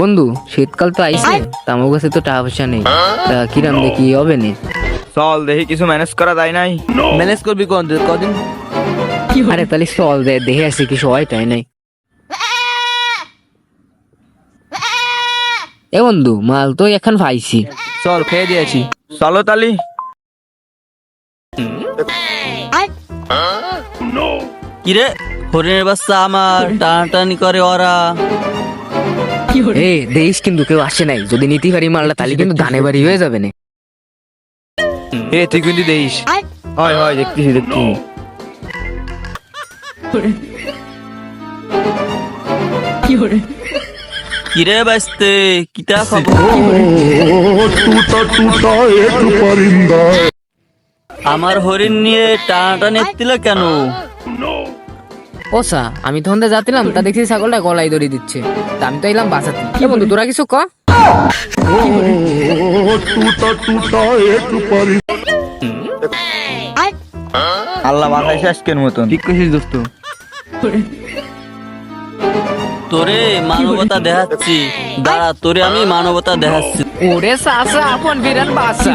বন্ধু শীতকাল তো আইছে। তা আমার কাছে তো টাকা পয়সা নেই। তা কিরাম দেখি হবে নি? চল দেখি কিছু ম্যানেজ করা যায় নাই। ম্যানেজ করবি কোন? কদিন? আরে তাহলে চল দে দেখে আসি কি সবাই তাই নাই। এ বন্ধু মাল তো এখন পাইছি। চল খেয়ে দিয়েছি চলো তালি। কিরে? হরিণের বাচ্চা আমার টানাটানি করে ওরা। এ দেখিস কিন্তু কেউ আসে নাই। যদি নিতে পারি মালটা তাহলে কিন্তু ধানে বাড়ি হয়ে যাবে না। এ তুই কিন্তু দেইস হয় হয় দেখতেছি দেখতেছি। কিরে বাঁচতে কিতা খবর? আমার হরিণ নিয়ে টানাটানি এসছিল কেন? ও সা আমি তো যাচ্ছিলাম তা দেখছি ছাগলটা গলায় দড়ি দিচ্ছে। তা আমি তো এলাম বাঁচাতে এ বন্ধু তোরা কিছু ক? আল্লাহ মাথায় শেষকের মতন। ঠিক কইছিস দোস্ত। তোরে মানবতা দেখাচ্ছি। দাঁড়া তোরে আমি মানবতা দেখাচ্ছি। ওরে সাসা আপন বিরান বাসা।